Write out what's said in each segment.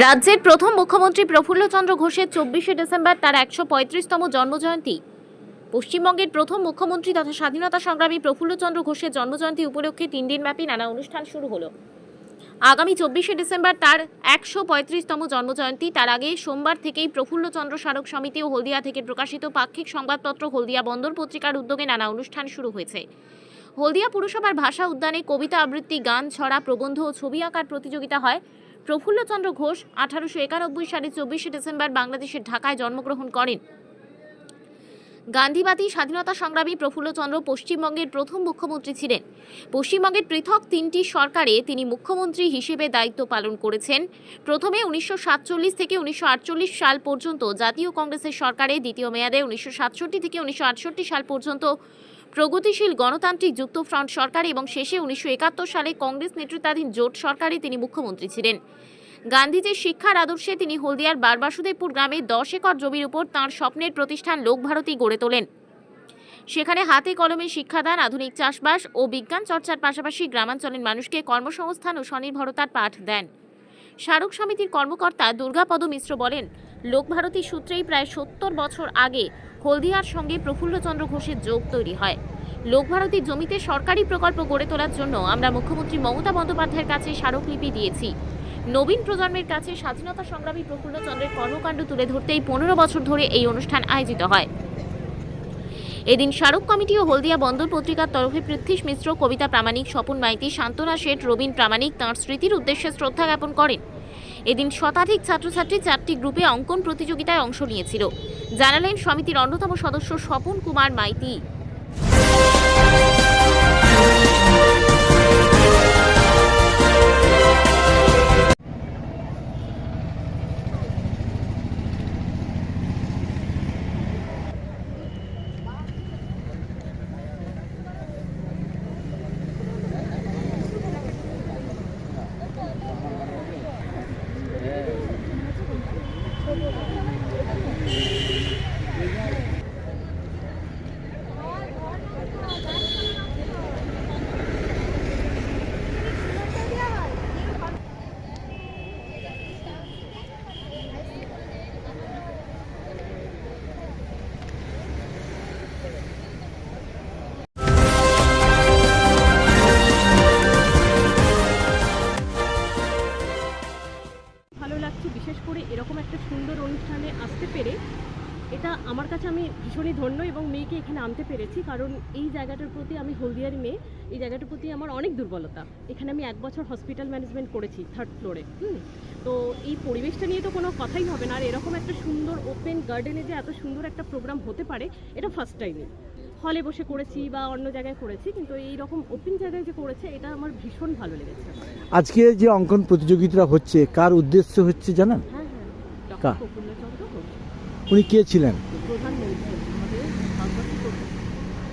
রাজ্যের প্রথম মুখ্যমন্ত্রী প্রফুল্লচন্দ্র ঘোষের চব্বিশে ডিসেম্বর তার একশো পঁয়ত্রিশতম জন্মজয়ন্তী। পশ্চিমবঙ্গের প্রথম মুখ্যমন্ত্রী তথা স্বাধীনতা সংগ্রামী প্রফুল্লচন্দ্র ঘোষের জন্মজয়ন্তী উপলক্ষে তিন দিনব্যাপী নানা অনুষ্ঠান শুরু হলো। আগামী চব্বিশে ডিসেম্বর তার একশো পঁয়ত্রিশতম জন্মজয়ন্তী। তার আগে সোমবার থেকেই প্রফুল্লচন্দ্র স্মারক সমিতি ও হলদিয়া থেকে প্রকাশিত পাক্ষিক সংবাদপত্র হলদিয়া বন্দর পত্রিকার উদ্যোগে নানা অনুষ্ঠান শুরু হয়েছে। হলদিয়া পুরসভার ভাষা উদ্যানে কবিতা আবৃত্তি, গান, ছড়া, প্রবন্ধ ও ছবি আঁকার প্রতিযোগিতা হয়। প্রফুল্লচন্দ্র ঘোষ আঠারোশো একানব্বই সালে চব্বিশে ডিসেম্বর বাংলাদেশের ঢাকায় জন্মগ্রহণ করেন। গান্ধীবাদী স্বাধীনতা সংগ্রামী প্রফুল্লচন্দ্র পশ্চিমবঙ্গের প্রথম মুখ্যমন্ত্রী ছিলেন। পশ্চিমবঙ্গের পৃথক তিনটি সরকারে তিনি মুখ্যমন্ত্রী হিসেবে দায়িত্ব পালন করেছেন। প্রথমে উনিশশো সাতচল্লিশ থেকে উনিশশো আটচল্লিশ সাল পর্যন্ত জাতীয় কংগ্রেসের সরকারে, দ্বিতীয় মেয়াদে উনিশশো সাতষট্টি থেকে উনিশশো আটষট্টি সাল পর্যন্ত প্রগতিশীল গণতান্ত্রিক যুক্তফ্রন্ট সরকার এবং শেষে উনিশশো একাত্তর সালে কংগ্রেস নেতৃত্বাধীন জোট সরকারে তিনি মুখ্যমন্ত্রী ছিলেন। গান্ধীজির শিক্ষার আদর্শে তিনি হলদিয়ার বারবাসুদেবপুর গ্রামে দশ একর জমির উপর তাঁর স্বপ্নের প্রতিষ্ঠান লোকভারতী গড়ে তোলেন। সেখানে হাতে কলমে শিক্ষাদান, আধুনিক চাষবাস ও বিজ্ঞান চর্চার পাশাপাশি গ্রামাঞ্চলের মানুষকে কর্মসংস্থান ও স্বনির্ভরতার পাঠ দেন। স্মারক সমিতির কর্মকর্তা দুর্গাপদ মিশ্র বলেন লোকভারতী সূত্রেই প্রায় সত্তর বছর আগে হলদিয়ার সঙ্গে প্রফুল্লচন্দ্র ঘোষের যোগ তৈরি হয়। লোকভারতীর জমিতে সরকারি প্রকল্প গড়ে তোলার জন্য আমরা মুখ্যমন্ত্রী মমতা বন্দ্যোপাধ্যায়ের কাছে স্মারকলিপি দিয়েছি। নবীন প্রজন্মের কাছে স্বাধীনতা সংগ্রামী প্রফুল্লচন্দ্রের কর্মকাণ্ড তুলে ধরতেই পনেরো বছর ধরে এই অনুষ্ঠান আয়োজিত হয়। এদিন স্মারক কমিটি ও হলদিয়া বন্দর পত্রিকার তরফে পৃথ্বীশ মিশ্র কবিতা প্রামাণিক স্বপন মাইতি, শান্তনা শেঠ, রবীন প্রামাণিক তাঁর স্মৃতির উদ্দেশ্যে শ্রদ্ধা জ্ঞাপন করেন। এদিন শতাধিক ছাত্রছাত্রী চারটি গ্রুপে অঙ্কন প্রতিযোগিতায় অংশ নিয়েছিল। জানালেন সমিতির অন্যতম সদস্য স্বপন কুমার মাইতি। একটা সুন্দর অনুষ্ঠানে আসতে পেরে এটা আমার কাছে আমি ভীষণই ধন্য এবং মেয়েকে এখানে আনতে পেরেছি। কারণ এই জায়গাটার প্রতি আমি হলদিয়ারি মেয়ে এই জায়গাটার প্রতি আমার অনেক দুর্বলতা। এখানে আমি এক বছর হসপিটাল ম্যানেজমেন্ট করেছি থার্ড ফ্লোরে হুম? তো এই পরিবেশটা নিয়ে তো কোনো কথাই হবে না। আর এরকম একটা সুন্দর ওপেন গার্ডেনে যে এত সুন্দর একটা প্রোগ্রাম হতে পারে এটা ফার্স্ট টাইমই হলে বসে করেছি বা অন্য জায়গায় করেছি কিন্তু এই রকম ওপেন জায়গায় যে করেছে এটা আমার ভীষণ ভালো লেগেছে। আজকে যে অঙ্কন প্রতিযোগিতা হচ্ছে কার উদ্দেশ্য হচ্ছে জানেন? হ্যাঁ হ্যাঁ কা? উনি কে ছিলেন?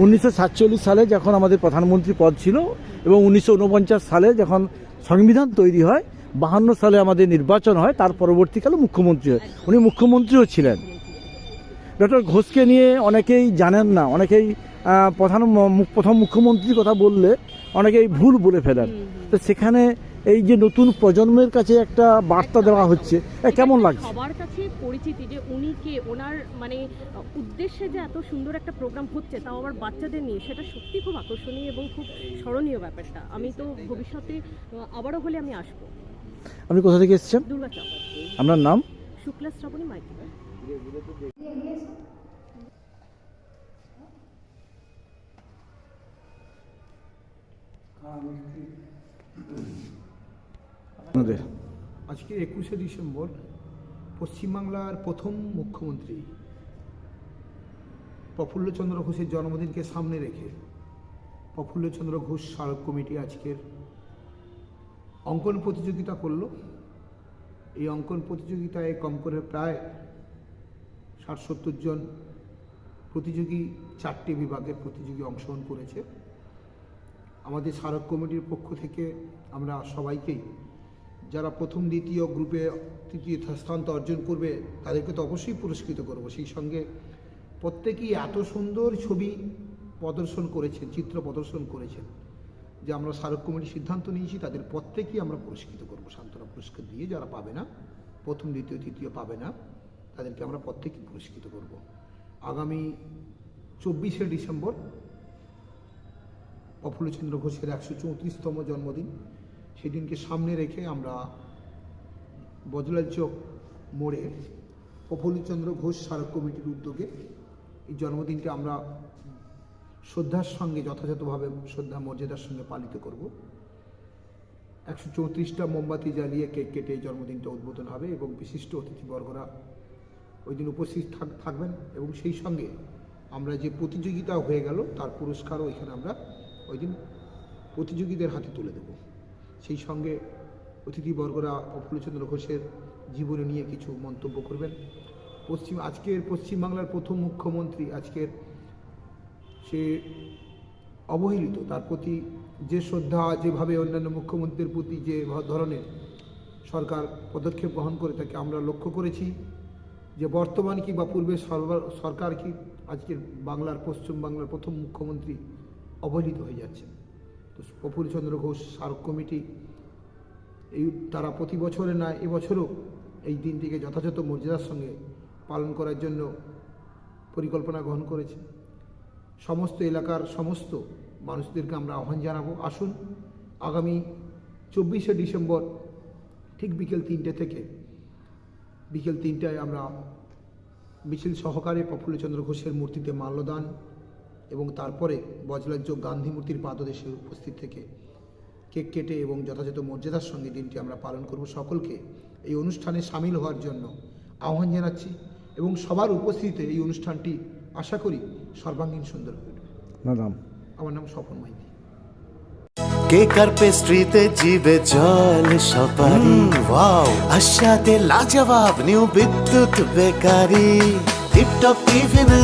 উনিশশো সাতচল্লিশ সালে যখন আমাদের প্রধানমন্ত্রী পদ ছিল এবং উনিশশো উনপঞ্চাশ সালে যখন সংবিধান তৈরি হয় বাহান্ন সালে আমাদের নির্বাচন হয় তার পরবর্তীকালে মুখ্যমন্ত্রী হয়। উনি মুখ্যমন্ত্রীও ছিলেন। ডক্টর ঘোষকে নিয়ে অনেকেই জানেন না অনেকেই প্রধান প্রথম মুখ্যমন্ত্রীর কথা বললে অনেকেই ভুল বলে ফেলেন। তো সেখানে এই যে নতুন প্রজন্মের কাছে একটা বার্তা দেওয়া হচ্ছে এ কেমন লাগছে? সবার কাছে পরিচিতি যে উনি কে ওনার মানে উদ্দেশ্যে যে এত সুন্দর একটা প্রোগ্রাম হচ্ছে তাও আবার বাচ্চাদের নিয়ে সেটা সত্যি খুব আকর্ষণীয় এবং খুব স্মরণীয় ব্যাপারটা। আমি তো ভবিষ্যতে আবারও হলে আমি আসব। আপনি কোথা থেকে এসেছেন? আপনার নাম? শুক্লা শ্রাবণী মাইতি। আজকে একুশে ডিসেম্বর পশ্চিমবাংলার প্রথম মুখ্যমন্ত্রী প্রফুল্লচন্দ্র ঘোষের জন্মদিনকে সামনে রেখে প্রফুল্লচন্দ্র ঘোষ স্মারক কমিটি আজকের অঙ্কন প্রতিযোগিতা করল। এই অঙ্কন প্রতিযোগিতায় কম করে প্রায় ষাট সত্তর জন প্রতিযোগী, চারটি বিভাগের প্রতিযোগী অংশগ্রহণ করেছে। আমাদের স্মারক কমিটির পক্ষ থেকে আমরা সবাইকেই যারা প্রথম, দ্বিতীয় গ্রুপে তৃতীয় স্থান অর্জন করবে, তাদেরকে তো অবশ্যই পুরস্কৃত করব। সেই সঙ্গে প্রত্যেকেই এত সুন্দর ছবি প্রদর্শন করেছেন, চিত্র প্রদর্শন করেছেন, যে আমরা স্মারক কমিটির সিদ্ধান্ত নিয়েছি, তাদের প্রত্যেকেই আমরা পুরস্কৃত করব। সান্ত্বনা পুরস্কার দিয়ে যারা পাবে না, প্রথম, দ্বিতীয়, তৃতীয় পাবে না, তাদেরকে আমরা প্রত্যেককে পুরস্কৃত করব। আগামী চব্বিশে ডিসেম্বর প্রফুল্লচন্দ্র ঘোষের একশো চৌত্রিশতম জন্মদিন। সেদিনকে সামনে রেখে আমরা বজলাল চৌক মোড়ে প্রফুল্লচন্দ্র ঘোষ স্মারক কমিটির উদ্যোগে এই জন্মদিনটি আমরা শ্রদ্ধার সঙ্গে, যথাযথভাবে শ্রদ্ধা মর্যাদার সঙ্গে পালিত করব। একশো চৌত্রিশটা মোমবাতি জ্বালিয়ে কেক কেটে এই জন্মদিনটা উদ্বোধন হবে এবং বিশিষ্ট অতিথিবর্গরা ওই দিন উপস্থিত থাক- থাকবেন এবং সেই সঙ্গে আমরা যে প্রতিযোগিতা হয়ে গেল, তার পুরস্কারও এখানে আমরা ওই দিন প্রতিযোগীদের হাতে তুলে দেব। সেই সঙ্গে অতিথিবর্গরা প্রফুল্লচন্দ্র ঘোষের জীবনী নিয়ে কিছু মন্তব্য করবেন। পশ্চিম, আজকের পশ্চিমবাংলার প্রথম মুখ্যমন্ত্রী আজকের সে অবহেলিত, তার প্রতি যে শ্রদ্ধা, যেভাবে অন্যান্য মুখ্যমন্ত্রীর প্রতি যে ধরনের সরকার পদক্ষেপ গ্রহণ করে, তাকে আমরা লক্ষ্য করেছি যে বর্তমান কি বা পূর্বে সরকার কি আজকের বাংলার পশ্চিম বাংলার প্রথম মুখ্যমন্ত্রী অবহেলিত হয়ে যাচ্ছে। প্রফুল্লচন্দ্র ঘোষ স্মারক কমিটি, এই তারা প্রতি বছরে না এবছরও এই দিনটিকে যথাযথ মর্যাদার সঙ্গে পালন করার জন্য পরিকল্পনা গ্রহণ করেছে। সমস্ত এলাকার সমস্ত মানুষদেরকে আমরা আহ্বান জানাব। আসুন, আগামী চব্বিশে ডিসেম্বর ঠিক বিকেল তিনটে থেকে, বিকেল তিনটায় আমরা মিছিল সহকারে প্রফুল্লচন্দ্র ঘোষের মূর্তিতে মাল্যদান এবং তারপরে বজলাজ্য গান্ধী মূর্তির পাদদেশে উপস্থিত থেকে কেক কেটে এবং যথাযথ মর্যাদার সঙ্গে দিনটি আমরা পালন করব সকলকে। এই অনুষ্ঠানে সামিল হওয়ার জন্য আহ্বান জানাচ্ছি এবং সবার উপস্থিতিতে এই অনুষ্ঠানটি আশা করি সর্বাঙ্গীন সুন্দর হয়ে উঠবে। আমার নাম স্বপন মাইতি। কেক আর পেস্ট্রিতে জিবে জল সপারি? ওয়াও আশাতে লাজবাব নিউ বিদ্যুৎ বেকারি। টিপটপ টিফিনে